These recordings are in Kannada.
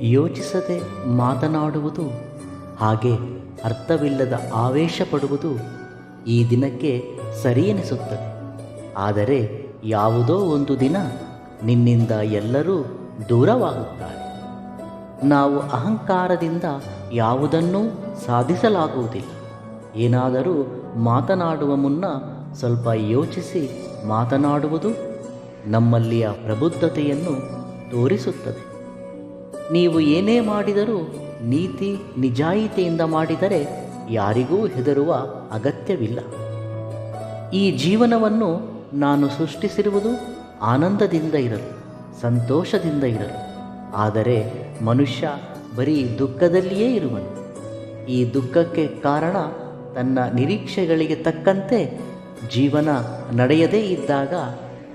ಯೋಚಿಸದೆ ಮಾತನಾಡುವುದು ಹಾಗೆ ಅರ್ಥವಿಲ್ಲದ ಆವೇಶ ಪಡುವುದು ಈ ದಿನಕ್ಕೆ ಸರಿ ಎನಿಸುತ್ತದೆ ಆದರೆ ಯಾವುದೋ ಒಂದು ದಿನ ನಿನ್ನಿಂದ ಎಲ್ಲರೂ ದೂರವಾಗುತ್ತಾರೆ. ನಾವು ಅಹಂಕಾರದಿಂದ ಯಾವುದನ್ನೂ ಸಾಧಿಸಲಾಗುವುದಿಲ್ಲ. ಏನಾದರೂ ಮಾತನಾಡುವ ಮುನ್ನ ಸ್ವಲ್ಪ ಯೋಚಿಸಿ ಮಾತನಾಡುವುದು ನಮ್ಮಲ್ಲಿಯ ಪ್ರಬುದ್ಧತೆಯನ್ನು ತೋರಿಸುತ್ತದೆ. ನೀವು ಏನೇ ಮಾಡಿದರೂ ನೀತಿ ನಿಜಾಯಿತಿಯಿಂದ ಮಾಡಿದರೆ ಯಾರಿಗೂ ಹೆದರುವ ಅಗತ್ಯವಿಲ್ಲ. ಈ ಜೀವನವನ್ನು ನಾನು ಸೃಷ್ಟಿಸಿರುವುದು ಆನಂದದಿಂದ ಇರಲು, ಸಂತೋಷದಿಂದ ಇರಲು. ಆದರೆ ಮನುಷ್ಯ ಬರೀ ದುಃಖದಲ್ಲಿಯೇ ಇರುವನು. ಈ ದುಃಖಕ್ಕೆ ಕಾರಣ ತನ್ನ ನಿರೀಕ್ಷೆಗಳಿಗೆ ತಕ್ಕಂತೆ ಜೀವನ ನಡೆಯದೇ ಇದ್ದಾಗ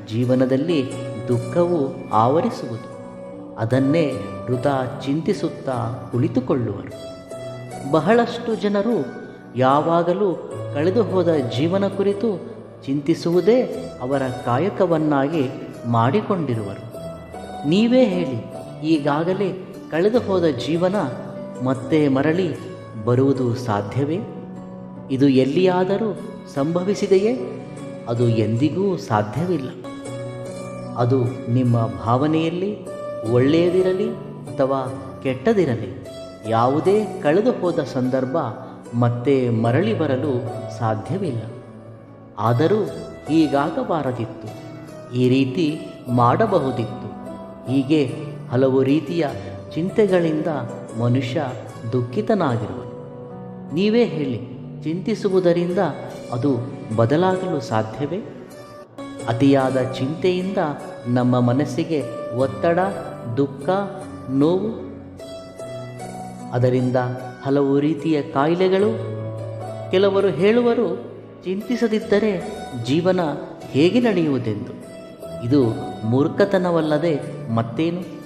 ಜೀವನದಲ್ಲಿ ದುಃಖವು ಆವರಿಸುವುದು. ಅದನ್ನೇ ವೃಥಾ ಚಿಂತಿಸುತ್ತಾ ಕುಳಿತುಕೊಳ್ಳುವರು. ಬಹಳಷ್ಟು ಜನರು ಯಾವಾಗಲೂ ಕಳೆದು ಹೋದ ಜೀವನ ಕುರಿತು ಚಿಂತಿಸುವುದೇ ಅವರ ಕಾಯಕವನ್ನಾಗಿ ಮಾಡಿಕೊಂಡಿರುವರು. ನೀವೇ ಹೇಳಿ, ಈಗಾಗಲೇ ಕಳೆದು ಹೋದ ಜೀವನ ಮತ್ತೆ ಮರಳಿ ಬರುವುದು ಸಾಧ್ಯವೇ? ಇದು ಎಲ್ಲಿಯಾದರೂ ಸಂಭವಿಸಿದೆಯೇ? ಅದು ಎಂದಿಗೂ ಸಾಧ್ಯವಿಲ್ಲ. ಅದು ನಿಮ್ಮ ಭಾವನೆಯಲ್ಲಿ? ಒಳ್ಳೆಯದಿರಲಿ ಅಥವಾ ಕೆಟ್ಟದಿರಲಿ, ಯಾವುದೇ ಕಳೆದು ಹೋದ ಸಂದರ್ಭ ಮತ್ತೆ ಮರಳಿ ಬರಲು ಸಾಧ್ಯವಿಲ್ಲ. ಆದರೂ ಹೀಗಾಗಬಾರದಿತ್ತು, ಈ ರೀತಿ ಮಾಡಬಹುದಿತ್ತು. ಹೀಗೆ ಹಲವು ರೀತಿಯ ಚಿಂತೆಗಳಿಂದ ಮನುಷ್ಯ ದುಃಖಿತನಾಗಿರುವನು. ನೀವೇ ಹೇಳಿ, ಚಿಂತಿಸುವುದರಿಂದ ಅದು ಬದಲಾಗಲು ಸಾಧ್ಯವೇ? ಅತಿಯಾದ ಚಿಂತೆಯಿಂದ ನಮ್ಮ ಮನಸ್ಸಿಗೆ ಒತ್ತಡ, ದುಃಖ, ನೋವು. ಅದರಿಂದ ಹಲವು ರೀತಿಯ ಕಾಯಿಲೆಗಳು. ಕೆಲವರು ಹೇಳುವರು, ಚಿಂತಿಸದಿದ್ದರೆ ಜೀವನ ಹೇಗೆ ನಡೆಯುವುದೆಂದು. ಇದು ಮೂರ್ಖತನವಲ್ಲದೆ ಮತ್ತೇನು?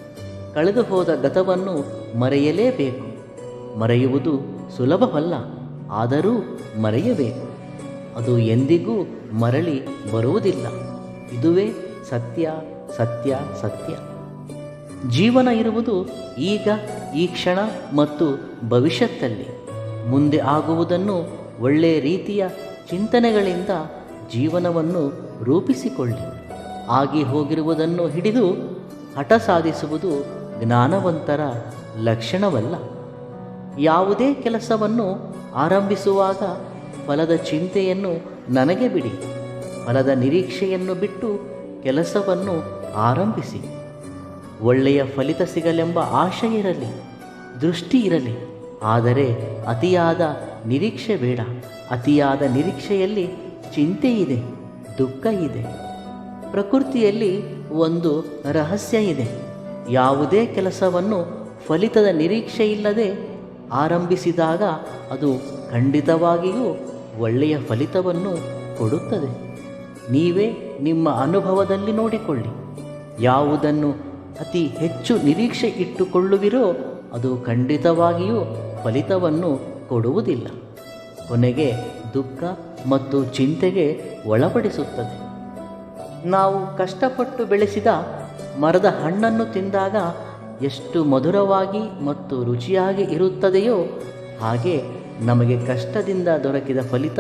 ಕಳೆದು ಹೋದ ಗತವನ್ನು ಮರೆಯಲೇಬೇಕು. ಮರೆಯುವುದು ಸುಲಭವಲ್ಲ, ಆದರೂ ಮರೆಯಬೇಕು. ಅದು ಎಂದಿಗೂ ಮರಳಿ ಬರುವುದಿಲ್ಲ. ಇದುವೇ ಸತ್ಯ ಸತ್ಯ ಸತ್ಯ. ಜೀವನ ಇರುವುದು ಈಗ, ಈ ಕ್ಷಣ ಮತ್ತು ಭವಿಷ್ಯತ್ತಲ್ಲಿ. ಮುಂದೆ ಆಗುವುದನ್ನು ಒಳ್ಳೆಯ ರೀತಿಯ ಚಿಂತನೆಗಳಿಂದ ಜೀವನವನ್ನು ರೂಪಿಸಿಕೊಳ್ಳಿ. ಆಗಿ ಹೋಗಿರುವುದನ್ನು ಹಿಡಿದು ಹಠ ಸಾಧಿಸುವುದು ಜ್ಞಾನವಂತರ ಲಕ್ಷಣವಲ್ಲ. ಯಾವುದೇ ಕೆಲಸವನ್ನು ಆರಂಭಿಸುವಾಗ ಫಲದ ಚಿಂತೆಯನ್ನು ನನಗೆ ಬಿಡಿ. ಫಲದ ನಿರೀಕ್ಷೆಯನ್ನು ಬಿಟ್ಟು ಕೆಲಸವನ್ನು ಆರಂಭಿಸಿ. ಒಳ್ಳೆಯ ಫಲಿತ ಸಿಗಲೆಂಬ ಆಶೆ ಇರಲಿ, ದೃಷ್ಟಿ ಇರಲಿ. ಆದರೆ ಅತಿಯಾದ ನಿರೀಕ್ಷೆ ಬೇಡ. ಅತಿಯಾದ ನಿರೀಕ್ಷೆಯಲ್ಲಿ ಚಿಂತೆ ಇದೆ, ದುಃಖ ಇದೆ. ಪ್ರಕೃತಿಯಲ್ಲಿ ಒಂದು ರಹಸ್ಯ ಇದೆ. ಯಾವುದೇ ಕೆಲಸವನ್ನು ಫಲಿತದ ನಿರೀಕ್ಷೆ ಇಲ್ಲದೆ ಆರಂಭಿಸಿದಾಗ ಅದು ಖಂಡಿತವಾಗಿಯೂ ಒಳ್ಳೆಯ ಫಲಿತವನ್ನು ಕೊಡುತ್ತದೆ. ನೀವೇ ನಿಮ್ಮ ಅನುಭವದಲ್ಲಿ ನೋಡಿಕೊಳ್ಳಿ. ಯಾವುದನ್ನು ಅತಿ ಹೆಚ್ಚು ನಿರೀಕ್ಷೆ ಇಟ್ಟುಕೊಳ್ಳುವಿರೋ ಅದು ಖಂಡಿತವಾಗಿಯೂ ಫಲಿತವನ್ನು ಕೊಡುವುದಿಲ್ಲ. ಕೊನೆಗೆ ದುಃಖ ಮತ್ತು ಚಿಂತೆಗೆ ಒಳಪಡಿಸುತ್ತದೆ. ನಾವು ಕಷ್ಟಪಟ್ಟು ಬೆಳೆಸಿದ ಮರದ ಹಣ್ಣನ್ನು ತಿಂದಾಗ ಎಷ್ಟು ಮಧುರವಾಗಿ ಮತ್ತು ರುಚಿಯಾಗಿ ಇರುತ್ತದೆಯೋ ಹಾಗೆ ನಮಗೆ ಕಷ್ಟದಿಂದ ದೊರಕಿದ ಫಲಿತ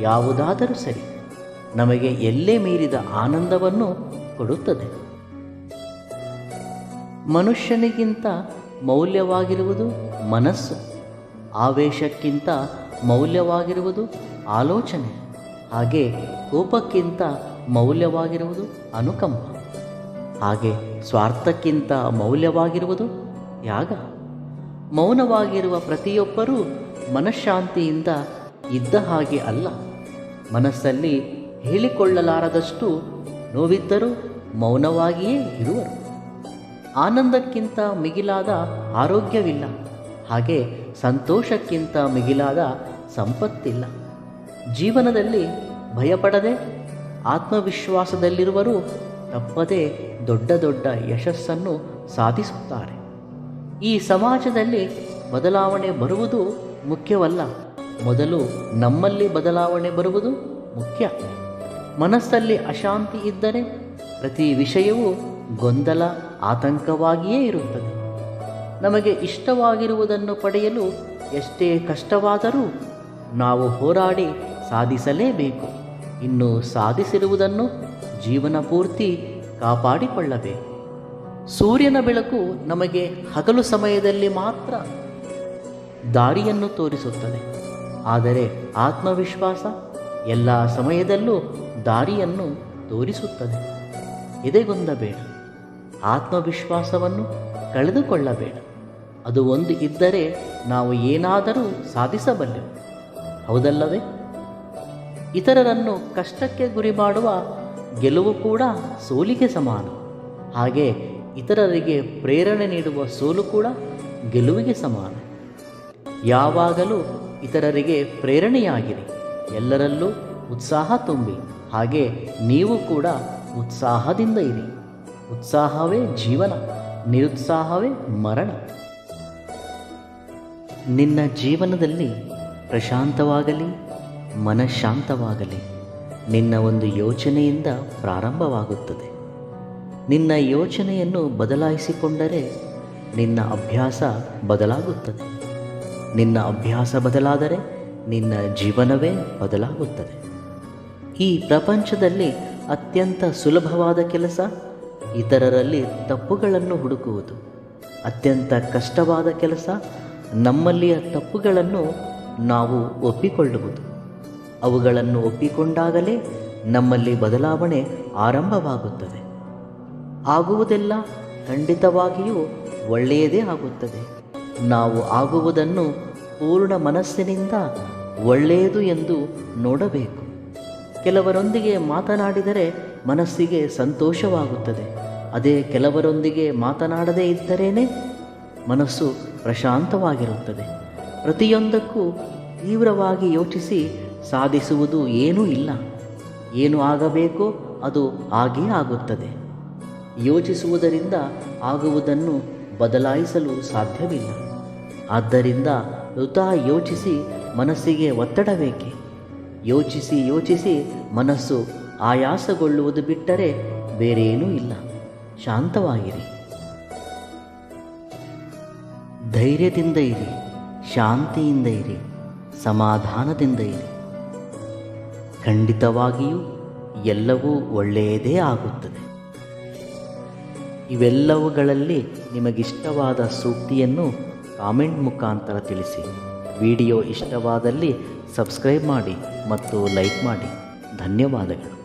ಯಾವುದಾದರೂ ಸರಿ, ನಮಗೆ ಎಲ್ಲೇ ಮೀರಿದ ಆನಂದವನ್ನು ಕೊಡುತ್ತದೆ. ಮನುಷ್ಯನಿಗಿಂತ ಮೌಲ್ಯವಾಗಿರುವುದು ಮನಸ್ಸು. ಆವೇಶಕ್ಕಿಂತ ಮೌಲ್ಯವಾಗಿರುವುದು ಆಲೋಚನೆ. ಹಾಗೆ ಕೋಪಕ್ಕಿಂತ ಮೌಲ್ಯವಾಗಿರುವುದು ಅನುಕಂಪ. ಹಾಗೆ ಸ್ವಾರ್ಥಕ್ಕಿಂತ ಮೌಲ್ಯವಾಗಿರುವುದು ಯಾಗ. ಮೌನವಾಗಿರುವ ಪ್ರತಿಯೊಬ್ಬರೂ ಮನಃಶಾಂತಿಯಿಂದ ಇದ್ದ ಹಾಗೆ ಅಲ್ಲ. ಮನಸ್ಸಲ್ಲಿ ಹೇಳಿಕೊಳ್ಳಲಾರದಷ್ಟು ನೋವಿದ್ದರೂ ಮೌನವಾಗಿಯೇ ಇರುವರು. ಆನಂದಕ್ಕಿಂತ ಮಿಗಿಲಾದ ಆರೋಗ್ಯವಿಲ್ಲ. ಹಾಗೆ ಸಂತೋಷಕ್ಕಿಂತ ಮಿಗಿಲಾದ ಸಂಪತ್ತಿಲ್ಲ. ಜೀವನದಲ್ಲಿ ಭಯಪಡದೆ ಆತ್ಮವಿಶ್ವಾಸದಲ್ಲಿರುವರು ತಪ್ಪದೇ ದೊಡ್ಡ ದೊಡ್ಡ ಯಶಸ್ಸನ್ನು ಸಾಧಿಸುತ್ತಾರೆ. ಈ ಸಮಾಜದಲ್ಲಿ ಬದಲಾವಣೆ ಬರುವುದು ಮುಖ್ಯವಲ್ಲ. ಮೊದಲು ನಮ್ಮಲ್ಲಿ ಬದಲಾವಣೆ ಬರುವುದು ಮುಖ್ಯ. ಮನಸ್ಸಲ್ಲಿ ಅಶಾಂತಿ ಇದ್ದರೆ ಪ್ರತಿ ವಿಷಯವೂ ಗೊಂದಲ ಆತಂಕವಾಗಿಯೇ ಇರುತ್ತದೆ. ನಮಗೆ ಇಷ್ಟವಾಗಿರುವುದನ್ನು ಪಡೆಯಲು ಎಷ್ಟೇ ಕಷ್ಟವಾದರೂ ನಾವು ಹೋರಾಡಿ ಸಾಧಿಸಲೇಬೇಕು. ಇನ್ನು ಸಾಧಿಸಿರುವುದನ್ನು ಜೀವನ ಪೂರ್ತಿ ಕಾಪಾಡಿಕೊಳ್ಳಬೇಕು. ಸೂರ್ಯನ ಬೆಳಕು ನಮಗೆ ಹಗಲು ಸಮಯದಲ್ಲಿ ಮಾತ್ರ ದಾರಿಯನ್ನು ತೋರಿಸುತ್ತದೆ. ಆದರೆ ಆತ್ಮವಿಶ್ವಾಸ ಎಲ್ಲ ಸಮಯದಲ್ಲೂ ದಾರಿಯನ್ನು ತೋರಿಸುತ್ತದೆ. ಎದೆಗೊಂದಬೇಡ ಆತ್ಮವಿಶ್ವಾಸವನ್ನು ಕಳೆದುಕೊಳ್ಳಬೇಡ. ಅದು ಒಂದು ಇದ್ದರೆ ನಾವು ಏನಾದರೂ ಸಾಧಿಸಬಲ್ಲೆವು ಹೌದಲ್ಲವೇ? ಇತರರನ್ನು ಕಷ್ಟಕ್ಕೆ ಗುರಿ ಮಾಡುವ ಗೆಲುವು ಕೂಡ ಸೋಲಿಗೆ ಸಮಾನ. ಹಾಗೆ ಇತರರಿಗೆ ಪ್ರೇರಣೆ ನೀಡುವ ಸೋಲು ಕೂಡ ಗೆಲುವಿಗೆ ಸಮಾನ. ಯಾವಾಗಲೂ ಇತರರಿಗೆ ಪ್ರೇರಣೆಯಾಗಿರಿ. ಎಲ್ಲರಲ್ಲೂ ಉತ್ಸಾಹ ತುಂಬಿ. ಹಾಗೆ ನೀವು ಕೂಡ ಉತ್ಸಾಹದಿಂದ ಇರಿ. ಉತ್ಸಾಹವೇ ಜೀವನ, ನಿರುತ್ಸಾಹವೇ ಮರಣ. ನಿನ್ನ ಜೀವನದಲ್ಲಿ ಪ್ರಶಾಂತವಾಗಲಿ, ಮನಃಶಾಂತವಾಗಲಿ, ನಿನ್ನ ಒಂದು ಯೋಚನೆಯಿಂದ ಪ್ರಾರಂಭವಾಗುತ್ತದೆ. ನಿನ್ನ ಯೋಚನೆಯನ್ನು ಬದಲಾಯಿಸಿಕೊಂಡರೆ ನಿನ್ನ ಅಭ್ಯಾಸ ಬದಲಾಗುತ್ತದೆ. ನಿನ್ನ ಅಭ್ಯಾಸ ಬದಲಾದರೆ ನಿನ್ನ ಜೀವನವೇ ಬದಲಾಗುತ್ತದೆ. ಈ ಪ್ರಪಂಚದಲ್ಲಿ ಅತ್ಯಂತ ಸುಲಭವಾದ ಕೆಲಸ ಇತರರಲ್ಲಿ ತಪ್ಪುಗಳನ್ನು ಹುಡುಕುವುದು. ಅತ್ಯಂತ ಕಷ್ಟವಾದ ಕೆಲಸ ನಮ್ಮಲ್ಲಿಯ ತಪ್ಪುಗಳನ್ನು ನಾವು ಒಪ್ಪಿಕೊಳ್ಳುವುದು. ಅವುಗಳನ್ನು ಒಪ್ಪಿಕೊಂಡಾಗಲೇ ನಮ್ಮಲ್ಲಿ ಬದಲಾವಣೆ ಆರಂಭವಾಗುತ್ತದೆ. ಆಗುವುದೆಲ್ಲ ಖಂಡಿತವಾಗಿಯೂ ಒಳ್ಳೆಯದೇ ಆಗುತ್ತದೆ. ನಾವು ಆಗುವುದನ್ನು ಪೂರ್ಣ ಮನಸ್ಸಿನಿಂದ ಒಳ್ಳೆಯದು ಎಂದು ನೋಡಬೇಕು. ಕೆಲವರೊಂದಿಗೆ ಮಾತನಾಡಿದರೆ ಮನಸ್ಸಿಗೆ ಸಂತೋಷವಾಗುತ್ತದೆ. ಅದೇ ಕೆಲವರೊಂದಿಗೆ ಮಾತನಾಡದೇ ಇದ್ದರೇನೆ ಮನಸ್ಸು ಪ್ರಶಾಂತವಾಗಿರುತ್ತದೆ. ಪ್ರತಿಯೊಂದಕ್ಕೂ ತೀವ್ರವಾಗಿ ಯೋಚಿಸಿ ಸಾಧಿಸುವುದು ಏನೂ ಇಲ್ಲ. ಏನು ಆಗಬೇಕೋ ಅದು ಆಗೇ ಆಗುತ್ತದೆ. ಯೋಚಿಸುವುದರಿಂದ ಆಗುವುದನ್ನು ಬದಲಾಯಿಸಲು ಸಾಧ್ಯವಿಲ್ಲ. ಆದ್ದರಿಂದ ಋತ ಯೋಚಿಸಿ ಮನಸ್ಸಿಗೆ ಒತ್ತಡ ಬೇಕೆ. ಯೋಚಿಸಿ ಯೋಚಿಸಿ ಮನಸ್ಸು ಆಯಾಸಗೊಳ್ಳುವುದು ಬಿಟ್ಟರೆ ಬೇರೇನೂ ಇಲ್ಲ. ಶಾಂತವಾಗಿರಿ. ಧೈರ್ಯದಿಂದ ಇರಿ, ಶಾಂತಿಯಿಂದ ಇರಿ, ಸಮಾಧಾನದಿಂದ ಇರಿ. ಖಂಡಿತವಾಗಿಯೂ ಎಲ್ಲವೂ ಒಳ್ಳೆಯದೇ ಆಗುತ್ತದೆ. ಇವೆಲ್ಲವುಗಳಲ್ಲಿ ನಿಮಗಿಷ್ಟವಾದ ಸೂಕ್ತಿಯನ್ನು ಕಾಮೆಂಟ್ ಮುಖಾಂತರ ತಿಳಿಸಿ. ವಿಡಿಯೋ ಇಷ್ಟವಾದಲ್ಲಿ ಸಬ್ಸ್ಕ್ರೈಬ್ ಮಾಡಿ ಮತ್ತು ಲೈಕ್ ಮಾಡಿ. ಧನ್ಯವಾದಗಳು.